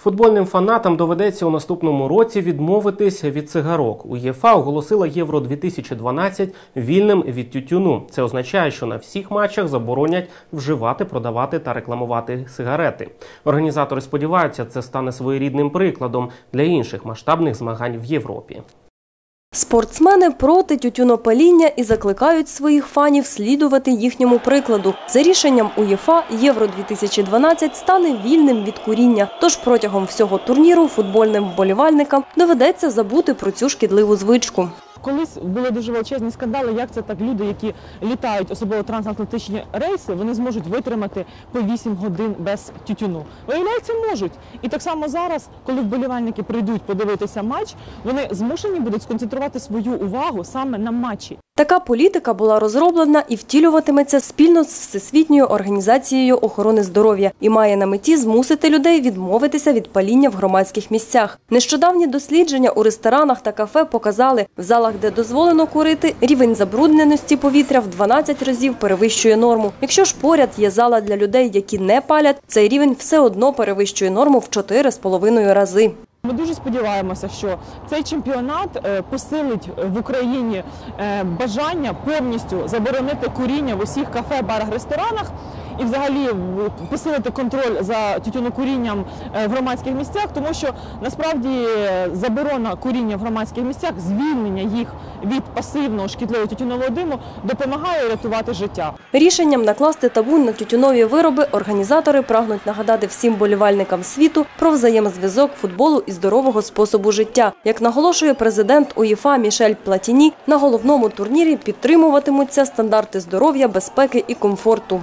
Футбольним фанатам доведеться у наступному році відмовитись від цигарок. УЄФА оголосила Євро 2012 вільним від тютюну. Це означає, що на всіх матчах заборонять вживати, продавати та рекламувати сигарети. Організатори сподіваються, це стане своєрідним прикладом для інших масштабних змагань в Європі. Спортсмени проти тютюнопаління і закликають своїх фанів слідувати їхньому прикладу. За рішенням УЄФА Євро 2012 стане вільним від куріння. Тож протягом всього турніру футбольним вболівальникам доведеться забути про цю шкідливу звичку. Колись були дуже величезні скандали, як це так люди, які літають, особливо трансатлантичні рейси, вони зможуть витримати по 8 годин без тютюну. Виявляється, можуть. І так само зараз, коли вболівальники прийдуть подивитися матч, вони змушені будуть сконцентрувати свою увагу саме на матчі. Така політика була розроблена і втілюватиметься спільно з Всесвітньою організацією охорони здоров'я і має на меті змусити людей відмовитися від паління в громадських місцях. Нещодавні дослідження у ресторанах та кафе показали, в залах, де дозволено курити, рівень забрудненості повітря в 12 разів перевищує норму. Якщо ж поряд є зала для людей, які не палять, цей рівень все одно перевищує норму в 4,5 рази. Ми дуже сподіваємося, що цей чемпіонат е, посилить в Україні е, бажання повністю заборонити куріння в усіх кафе, барах, ресторанах і взагалі посилити контроль за тютюнокурінням е, в громадських місцях, тому що насправді е, заборона куріння в громадських місцях, звільнення їх від пасивного шкідливого тютюнового диму допомагає рятувати життя. Рішенням накласти табу на тютюнові вироби організатори прагнуть нагадати всім болівальникам світу про взаємозв'язок футболу і здорового способу життя. Як наголошує президент УЄФА Мішель Платіні, на головному турнірі підтримуватимуться стандарти здоров'я, безпеки і комфорту.